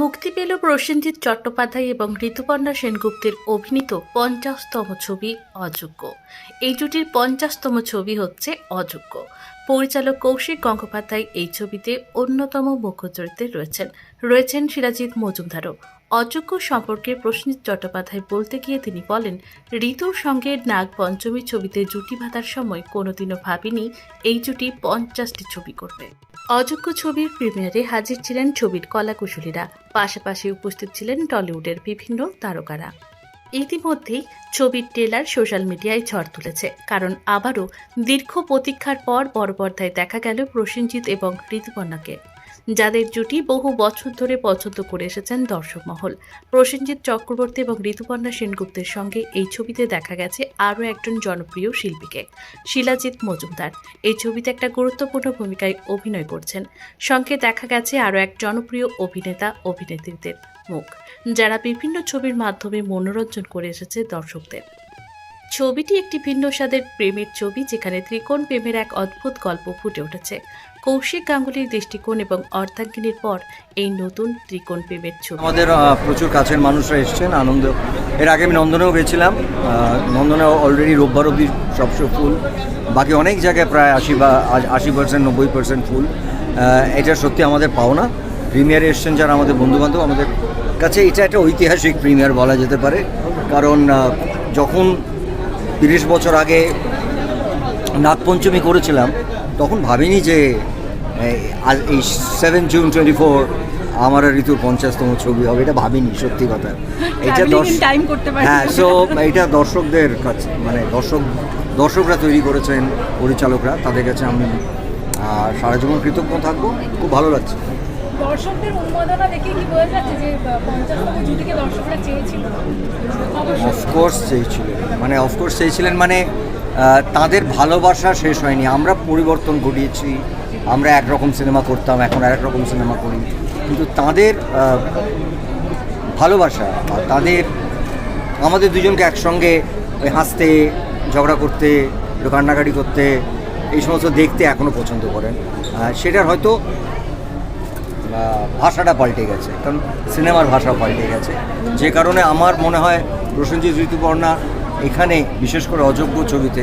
মুক্তি পেল প্রসেনজিৎ চট্টোপাধ্যায় এবং ঋতুপর্ণা সেনগুপ্তের অভিনীত পঞ্চাশতম ছবি অযোগ্য। এই জুটির পঞ্চাশতম ছবি হচ্ছে অযোগ্য। পরিচালক কৌশিক গঙ্গোপাধ্যায় এই ছবিতে অন্যতম মুখ্য চরিত্রে রয়েছেন। রয়েছেন শিরাজিৎ মজুমদারও। অযোগ্য সম্পর্কে প্রসেনজিৎ চট্টোপাধ্যায় বলতে গিয়ে তিনি বলেন, ঋতুর সঙ্গে নাগ পঞ্চমী ছবিতে জুটি বাঁধার সময় কোনোদিনও ভাবিনি, এই জুটি পঞ্চাশটি ছবি করবে। অযোগ্য ছবির প্রিমিয়ারে হাজির ছিলেন ছবির কলাকুশলীরা। পাশাপাশি উপস্থিত ছিলেন টলিউডের বিভিন্ন তারকারা। ইতিমধ্যেই ছবির ট্রেলার সোশ্যাল মিডিয়ায় ঝড় তুলেছে, কারণ আবারও দীর্ঘ প্রতীক্ষার পর বড় পর্দায় দেখা গেল প্রসেনজিৎ এবং ঋতুপর্ণাকে। যাদের জুটি বহু বছর ধরে পছন্দ করে এসেছেন দর্শক মহল। প্রসেনজিৎ চক্রবর্তী এবং ঋতুপর্ণা সেনগুপ্তের সঙ্গে এই ছবিতে দেখা গেছে আরও একজন জনপ্রিয় শিল্পীকে। শিলাজিৎ মজুমদার এই ছবিতে একটা গুরুত্বপূর্ণ ভূমিকায় অভিনয় করছেন। সঙ্গে দেখা গেছে আরও এক জনপ্রিয় অভিনেতা অভিনেত্রীদের মুখ, যারা বিভিন্ন ছবির মাধ্যমে মনোরঞ্জন করে এসেছে দর্শকদের। ছবিটি একটি ভিন্ন স্বাদের প্রেমের ছবি যেখানে ত্রিকোণ প্রেমের এক অদ্ভুত গল্প ফুটে উঠেছে। কৌশিক গাঙ্গুলির দৃষ্টিকোণ এবং অর্ধাঙ্গিনীর পর এই নতুন ত্রিকোণ প্রেমের ছবি। আমাদের প্রচুর কাছের মানুষরা এসছেন, আনন্দ। এর আগে আমি নন্দনেও গেছিলাম নন্দনে অলরেডি রোববার অবধি সবসময় ফুল। বাকি অনেক জায়গায় প্রায় আশি বা আশি পার্সেন্ট নব্বই পার্সেন্ট ফুল। এটা সত্যি আমাদের পাওনা। প্রিমিয়ারে এসছেন যারা আমাদের বন্ধুবান্ধব, আমাদের কাছে এটা একটা ঐতিহাসিক প্রিমিয়ার বলা যেতে পারে। কারণ যখন তিরিশ বছর আগে নাগপঞ্চমী করেছিলাম তখন ভাবিনি যে আজ এই সেভেন জুন টোয়েন্টি ফোর আমার আর ঋতুর পঞ্চাশতম ছবি হবে এটা ভাবিনি সত্যি কথা। এটা হ্যাঁ সো এটা দর্শকদের কাছে মানে দর্শক দর্শকরা তৈরি করেছেন পরিচালকরা তাদের কাছে আমি সারা জীবন কৃতজ্ঞ থাকব খুব ভালো লাগছে। দর্শকদের উন্মাদনা দেখে কি বোঝা যাচ্ছে যে পঞ্চাশতম দর্শকরা চেয়েছিল? অফকোর্স চেয়েছিলেন। মানে অফকোর্স চেয়েছিলেন মানে তাদের ভালোবাসা শেষ হয়নি। আমরা পরিবর্তন ঘটিয়েছি। আমরা একরকম সিনেমা করতাম, এখন আর রকম সিনেমা করি কিন্তু তাদের ভালোবাসা তাদের, আমাদের দুজনকে একসঙ্গে হাসতে, ঝগড়া করতে কান্নাকাটি করতে, এই সমস্ত দেখতে এখনও পছন্দ করেন। সেটার হয়তো ভাষাটা পাল্টে গেছে, কারণ সিনেমার ভাষা পাল্টে গেছে। যে কারণে আমার মনে হয় প্রসেনজিৎ ঋতুপর্ণা এখানে, বিশেষ করে অযোগ্য ছবিতে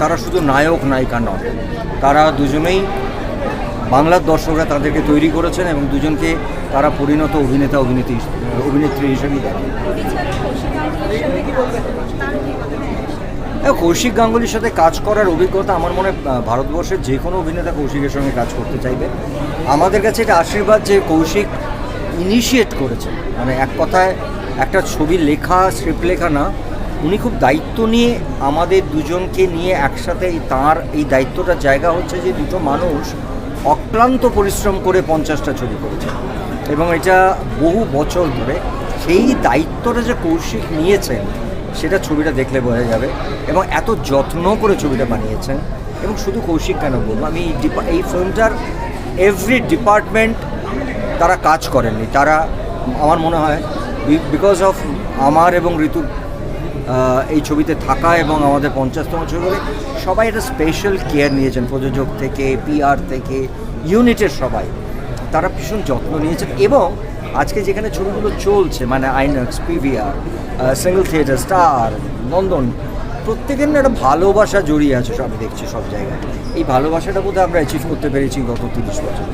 তারা শুধু নায়ক, নায়িকা নন, তারা দুজনেই বাংলার দর্শকরা তাদেরকে তৈরি করেছেন এবং দুজনকে তারা পরিণত অভিনেতা, অভিনেত্রী অভিনেত্রী হিসেবেই দেখেন। কৌশিক গাঙ্গুলির সাথে কাজ করার অভিজ্ঞতা আমার মনে হয় ভারতবর্ষের যে কোনো অভিনেতা কৌশিকের সঙ্গে কাজ করতে চাইবে। আমাদের কাছে এটা আশীর্বাদ যে কৌশিক ইনিশিয়েট করেছেন। মানে এক কথায় একটা ছবি লেখা স্ক্রিপ্ট লেখা না, উনি খুব দায়িত্ব নিয়ে আমাদের দুজনকে নিয়ে একসাথে তাঁর এই দায়িত্বটার জায়গা হচ্ছে যে দুটো মানুষ অক্লান্ত পরিশ্রম করে পঞ্চাশটা ছবি করেছে। এবং এটা বহু বছর ধরে সেই দায়িত্বটা যে কৌশিক নিয়েছেন সেটা ছবিটা দেখলে বোঝা যাবে এবং এত যত্ন করে ছবিটা বানিয়েছেন এবং শুধু কৌশিক কেন বলব, আমি এই ফিল্মটার এভরি ডিপার্টমেন্ট তারা কাজ করেননি। তারা, আমার মনে হয় বিকজ অফ আমার এবং ঋতু এই ছবিতে থাকা এবং আমাদের পঞ্চাশতম ছবিতে সবাই একটা স্পেশাল কেয়ার নিয়েছেন। প্রযোজক থেকে পিআর থেকে, ইউনিটের সবাই। তারা ভীষণ যত্ন নিয়েছেন এবং আজকে যেখানে ছবিগুলো চলছে মানে INOX PVR single theatre Star Nandan প্রত্যেকের না একটা ভালোবাসা জড়িয়ে আছে সব দেখছি সব জায়গায়। এই ভালোবাসাটা বোধহয় আমরা অ্যাচিভ করতে পেরেছি গত তিরিশ বছর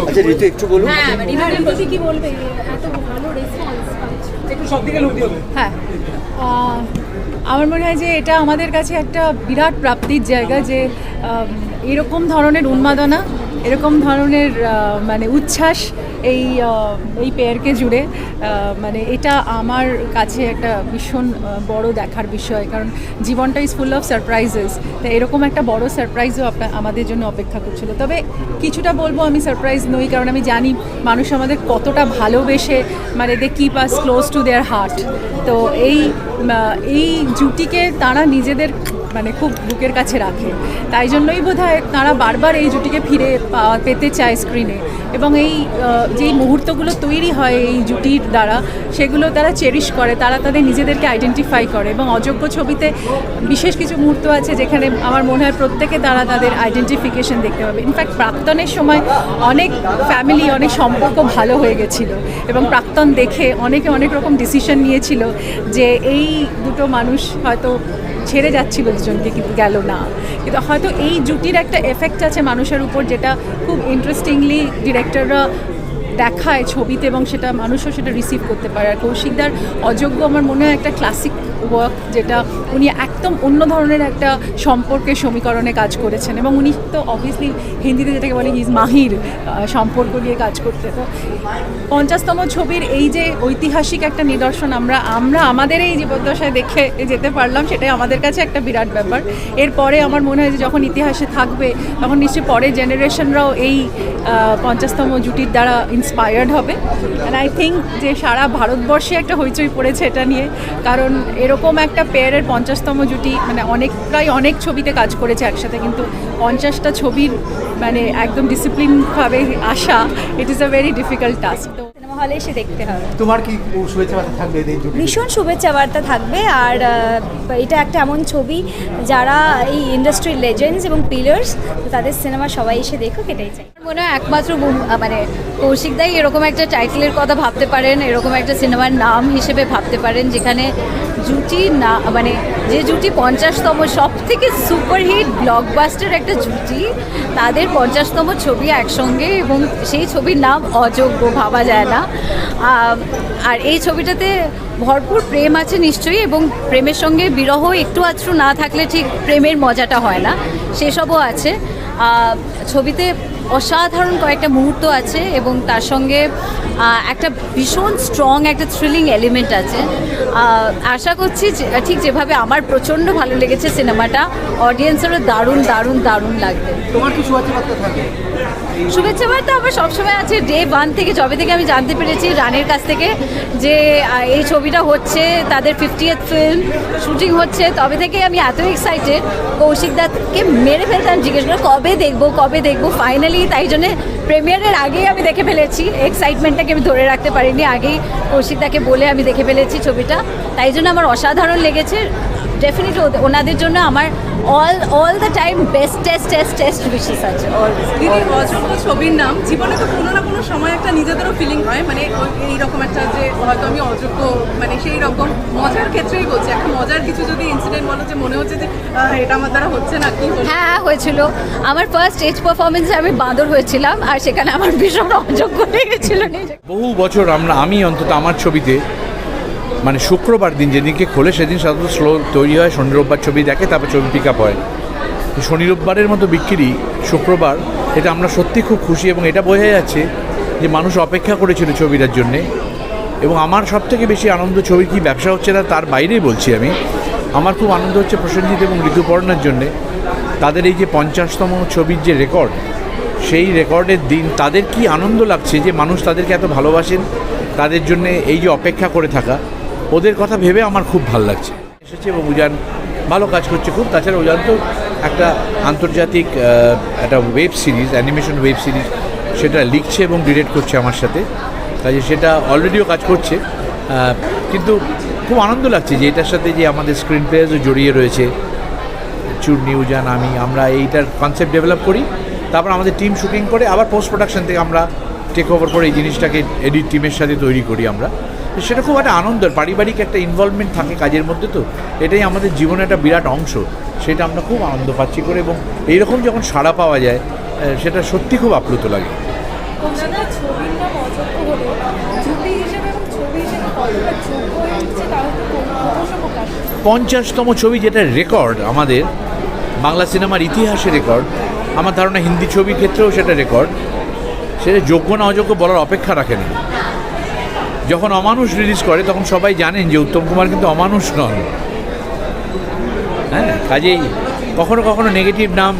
আচ্ছা ঋতু একটু বলুন। হ্যাঁ হ্যাঁ। আমার মনে হয় যে এটা আমাদের কাছে একটা বিরাট প্রাপ্তির জায়গা যে এরকম ধরনের উন্মাদনা এরকম ধরনের মানে উচ্ছ্বাস এই এই পেয়ারকে জুড়ে মানে এটা আমার কাছে একটা ভীষণ বড় দেখার বিষয়। কারণ জীবনটা ইজ ফুল অফ সারপ্রাইজেস তো এরকম একটা বড় সারপ্রাইজও আপনার আমাদের জন্য অপেক্ষা করছিল। তবে কিছুটা বলব আমি সারপ্রাইজ নই, কারণ আমি জানি মানুষ আমাদের কতটা ভালোবেসে মানে they keep us close to their heart তো এই এই জুটিকে তারা নিজেদের মানে খুব বুকের কাছে রাখে। তাই জন্যই বোধ হয় তারা বারবার এই জুটিকে ফিরে পেতে চায় স্ক্রিনে এবং এই যেই মুহূর্তগুলো তৈরি হয় এই জুটির দ্বারা, সেগুলো তারা চেরিশ করে। তারা তাদের নিজেদেরকে আইডেন্টিফাই করে এবং অযোগ্য ছবিতে বিশেষ কিছু মুহূর্ত আছে যেখানে আমার মনে হয় প্রত্যেকে তারা তাদের আইডেন্টিফিকেশন দেখতে পাবে। ইনফ্যাক্ট প্রাক্তনের সময় অনেক ফ্যামিলি অনেক সম্পর্ক ভালো হয়ে গেছিল এবং প্রাক্তন দেখে অনেকে অনেক রকম ডিসিশন নিয়েছিল যে এই দুটো মানুষ হয়তো ছেড়ে যাচ্ছিল দুজনকে কিন্তু গেল না। কিন্তু হয়তো এই জুটির একটা এফেক্ট আছে মানুষের উপর যেটা খুব ইন্টারেস্টিংলি ডিরেক্টররা দেখায় ছবিতে এবং সেটা মানুষও সেটা রিসিভ করতে পারে। আর কৌশিকদার অযোগ্য আমার মনে হয় একটা ক্লাসিক ওয়ার্ক যেটা উনি একদম অন্য ধরনের একটা সম্পর্কের সমীকরণে কাজ করেছেন এবং উনি তো অবভিয়াসলি হিন্দিতে যেটাকে বলে ইজ মাহির সম্পর্ক নিয়ে কাজ করতে। তো পঞ্চাশতম ছবির এই যে ঐতিহাসিক একটা নিদর্শন আমরা আমরা আমাদের এই জীবদ্দশায় দেখে যেতে পারলাম সেটাই আমাদের কাছে একটা বিরাট ব্যাপার। এরপরে আমার মনে হয় যে যখন ইতিহাসে থাকবে, তখন নিশ্চয়ই পরের জেনারেশনরাও এই পঞ্চাশতম জুটির দ্বারা ইন্সপায়ার্ড হবে। অ্যান্ড আই থিঙ্ক যে সারা ভারতবর্ষে একটা হইচই পড়েছে এটা নিয়ে, কারণ এরকম একটা পেয়ারের পঞ্চাশতম জুটি মানে অনেক, প্রায় অনেক ছবিতে কাজ করেছে একসাথে, কিন্তু পঞ্চাশটা ছবির মানে একদম ডিসিপ্লিনভাবে আসা it is a very difficult task তো হলে এসে দেখতে হবে। তোমার কি শুভেচ্ছা বার্তা থাকবে এই জুটি ভীষণ শুভেচ্ছা বার্তা থাকবে আর এটা একটা এমন ছবি যারা এই ইন্ডাস্ট্রির লেজেন্ডস এবং পিলার্স তাদের সিনেমা সবাই এসে দেখুক এটাই চাই। মনে হয় একমাত্র মানে কৌশিকদাই এরকম একটা টাইটেলের কথা ভাবতে পারেন এরকম একটা সিনেমার নাম হিসেবে ভাবতে পারেন যেখানে জুটি না মানে যে জুটি পঞ্চাশতম সব থেকে সুপারহিট ব্লকবাস্টার একটা জুটি তাদের পঞ্চাশতম ছবি একসঙ্গে এবং সেই ছবির নাম অযোগ্য ভাবা যায় না। আর এই ছবিটাতে ভরপুর প্রেম আছে নিশ্চয়ই, এবং প্রেমের সঙ্গে বিরহ একটু আধটু না থাকলে ঠিক প্রেমের মজাটা হয় না, সেসবও আছে। ছবিতে অসাধারণ কয়েকটা মুহূর্ত আছে, এবং তার সঙ্গে একটা ভীষণ স্ট্রং একটা থ্রিলিং এলিমেন্ট আছে। আশা করছি যে- ঠিক যেভাবে আমার প্রচণ্ড ভালো লেগেছে সিনেমাটা অডিয়েন্সেরও দারুণ দারুণ দারুণ লাগবে। তোমার কি শুভেচ্ছা বার্তা থাকবে শুভেচ্ছা বার্তা আমার সবসময় আছে ডে ওয়ান থেকে যবে থেকে আমি জানতে পেরেছি রানের কাছ থেকে যে এই ছবিটা হচ্ছে তাদের ফিফটিয়েথ ফিল্ম শুটিং হচ্ছে। তবে থেকে আমি এত এক্সাইটেড কৌশিক দাকে মেরে ফেলতাম জিজ্ঞেস করে কবে দেখব কবে দেখব? ফাইনালি তাই জন্য প্রিমিয়ারের আগেই আমি দেখে ফেলেছি এক্সাইটমেন্টটাকে আমি ধরে রাখতে পারিনি। আগেই কৌশিকদাকে বলে আমি দেখে ফেলেছি ছবিটা। তাই জন্য আমার অসাধারণ লেগেছে। ডেফিনেটলি ওনাদের জন্য আমার all all the time best test test test wishes আছে দিদি All- all- অযোগ্য ছবির নাম। জীবনে তো কোনো না কোনো সময় একটা নিজেদেরও ফিলিং হয়। মানে ওই- এইরকম একটা যে হয়তো আমি অযোগ্য মানে সেই রকম মজার ক্ষেত্রেই বলছি। একটা মজার কিছু যদি ইনসিডেন্ট বলো যে মনে হচ্ছে যে এটা আমার দ্বারা হচ্ছে না কি হলো? হ্যাঁ হয়েছিল। আমার ফার্স্ট স্টেজ পারফরমেন্সে আমি বাঁদর হয়েছিলাম আর সেখানে আমার ভীষণ অযোগ্য লেগেছিল বহু বছর আমরা আমি অন্তত আমার ছবিতে মানে শুক্রবার দিন যেদিনকে খোলে, সেদিন সাধারণত স্লো তৈরি হয়, শনি রোববার ছবি দেখে, তারপর ছবি পিক আপ হয় শনি রোববারের মতো বিক্রি শুক্রবার, এটা আমরা সত্যি খুব খুশি এবং এটা বোঝা যাচ্ছে যে মানুষ অপেক্ষা করেছিল ছবিটার জন্যে। এবং আমার সব থেকে বেশি আনন্দ ছবির কি ব্যবসা হচ্ছে না, তার বাইরেই বলছি আমি। আমার খুব আনন্দ হচ্ছে প্রসেনজিৎ এবং ঋতুপর্ণার জন্যে। তাদের এই যে পঞ্চাশতম ছবির যে রেকর্ড সেই রেকর্ডের দিন তাদের কি আনন্দ লাগছে যে মানুষ তাদেরকে এত ভালোবাসেন? তাদের জন্য এই যে অপেক্ষা করে থাকা। ওদের কথা ভেবে আমার খুব ভালো লাগছে। এসেছে এবং উজান ভালো কাজ করছে খুব। তাছাড়া উজান তো একটা আন্তর্জাতিক একটা web series animation web series সেটা লিখছে এবং ডিরেক্ট করছে আমার সাথে। কাজে সেটা অলরেডিও কাজ করছে। কিন্তু খুব আনন্দ লাগছে যে এটার সাথে যে আমাদের স্ক্রিন প্লেয়ার্সও জড়িয়ে রয়েছে। চূর্ণি, উজান, আমি, আমরা এইটার কনসেপ্ট ডেভেলপ করি। তারপর আমাদের টিম শুটিং করে, আবার পোস্ট প্রোডাকশন থেকে আমরা টেক ওভার করে এই জিনিসটাকে এডিট টিমের সাথে তৈরি করি আমরা। সেটা খুব একটা আনন্দের পারিবারিক একটা ইনভলভমেন্ট থাকে কাজের মধ্যে তো। এটাই আমাদের জীবনের একটা বিরাট অংশ। সেটা আমরা খুব আনন্দ পাচ্ছি করে এবং এইরকম যখন সাড়া পাওয়া যায় সেটা সত্যি খুব আপ্লুত লাগে। পঞ্চাশতম ছবি যেটা রেকর্ড আমাদের বাংলা সিনেমার ইতিহাসে রেকর্ড আমার ধারণা হিন্দি ছবির ক্ষেত্রেও সেটা রেকর্ড সেটা যোগ্য না অযোগ্য বলার অপেক্ষা রাখে না যখন অমানুষ রিলিজ করে তখন সবাই জানেন যে উত্তম কুমার কিন্তু অমানুষ নন। হ্যাঁ কাজেই কখনো কখনো নেগেটিভ নাম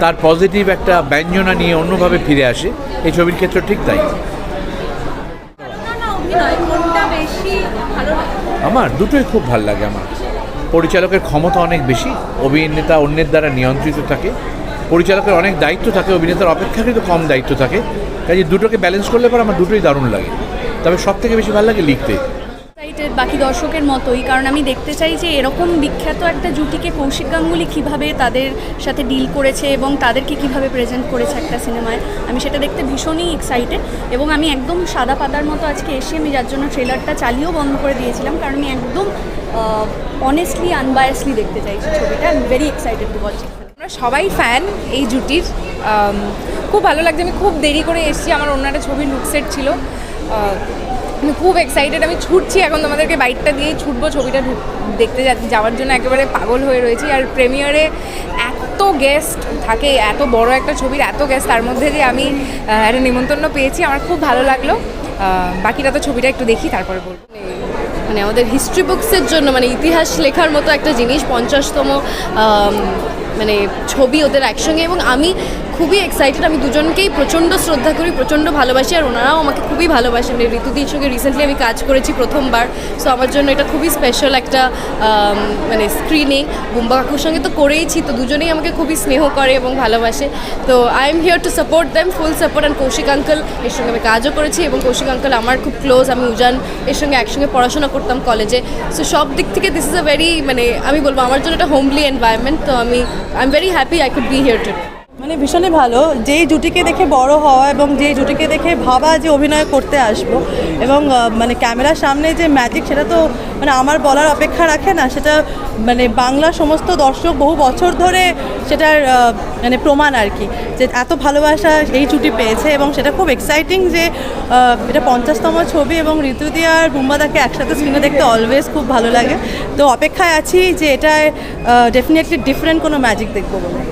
তার পজিটিভ একটা ব্যঞ্জনা নিয়ে অন্যভাবে ফিরে আসে। এই ছবির ক্ষেত্রে ঠিক তাই। আমার দুটোই খুব ভালো লাগে আমার। পরিচালকের ক্ষমতা অনেক বেশি অভিনেতা অন্যের দ্বারা নিয়ন্ত্রিত থাকে। পরিচালকের অনেক দায়িত্ব থাকে অভিনেতার অপেক্ষাকৃত কম দায়িত্ব থাকে। কাজে দুটোকে ব্যালেন্স করলে পর আমার দুটোই দারুণ লাগে। তবে সব থেকে বেশি ভালো লাগে লিখতে। এক্সাইটেড বাকি দর্শকের মতোই কারণ আমি দেখতে চাই যে এরকম বিখ্যাত একটা জুটিকে কৌশিক গাঙ্গুলি কীভাবে তাদের সাথে ডিল করেছে এবং তাদেরকে কীভাবে প্রেজেন্ট করেছে একটা সিনেমায়। আমি সেটা দেখতে ভীষণই এক্সাইটেড এবং আমি একদম সাদা পাতার মতো আজকে এসে আমি যার জন্য ট্রেলারটা চালিয়েও বন্ধ করে দিয়েছিলাম কারণ আমি একদম অনেস্টলি আনবায়াসলি দেখতে চাইছি ছবিটা। I am very excited to watch আমরা সবাই ফ্যান এই জুটির। খুব ভালো লাগছে আমি খুব দেরি করে এসেছি আমার অন্য একটা ছবির লুকসেট ছিল। আমি খুব এক্সাইটেড আমি ছুটছি এখন তোমাদেরকে বাইকটা দিয়েই ছুটবো, ছবিটা দেখতে যাওয়ার জন্য একেবারে পাগল হয়ে রয়েছি। আর প্রেমিয়ারে এত গেস্ট থাকে, এত বড় একটা ছবির এত গেস্ট তার মধ্যে যে আমি একটা নিমন্ত্রণ পেয়েছি, আমার খুব ভালো লাগল। বাকিটা তো ছবিটা একটু দেখি, তারপরে বলব। মানে আমাদের হিস্ট্রি বুকসের জন্য মানে ইতিহাস লেখার মতো একটা জিনিস, পঞ্চাশতম মানে ছবি ওদের একসঙ্গে এবং আমি খুবই এক্সাইটেড আমি দুজনকেই প্রচণ্ড শ্রদ্ধা করি, প্রচণ্ড ভালোবাসি আর ওনারাও আমাকে খুবই ভালোবাসেন। মানে ঋতুদির সঙ্গে রিসেন্টলি আমি কাজ করেছি প্রথমবার সো আমার জন্য এটা খুবই স্পেশাল একটা মানে স্ক্রিনিং বুম্বা কাকুর সঙ্গে তো করেইছি, তো দুজনেই আমাকে খুবই স্নেহ করে এবং ভালোবাসে। তো I am here to support them full support and Kaushik uncle এর সঙ্গে আমি কাজও করেছি এবং কৌশিক আঙ্কল আমার খুব ক্লোজ আমি উজান এর সঙ্গে একসঙ্গে পড়াশোনা করতাম কলেজে সো সব দিক থেকে দিস ইজ আ ভেরি মানে আমি বলব আমার জন্য একটা হোমলি এনভায়রনমেন্ট তো আমি I'm very happy I could be here today. মানে ভীষণই ভালো। যেই জুটিকে দেখে বড় হওয়া এবং যেই জুটিকে দেখে ভাবা যে অভিনয় করতে আসব এবং মানে ক্যামেরার সামনে যে ম্যাজিক সেটা তো মানে আমার বলার অপেক্ষা রাখে না। সেটা মানে বাংলা সমস্ত দর্শক বহু বছর ধরে সেটার মানে প্রমাণ আর কি, যে এত ভালোবাসা এই জুটি পেয়েছে এবং সেটা খুব এক্সাইটিং যে এটা পঞ্চাশতম ছবি এবং ঋতুদি আর বুম্বাদাকে একসাথে স্ক্রিনে দেখতে অলওয়েজ খুব ভালো লাগে। তো অপেক্ষায় আছি যে এটা ডেফিনেটলি ডিফারেন্ট কোনো ম্যাজিক দেখব বলে।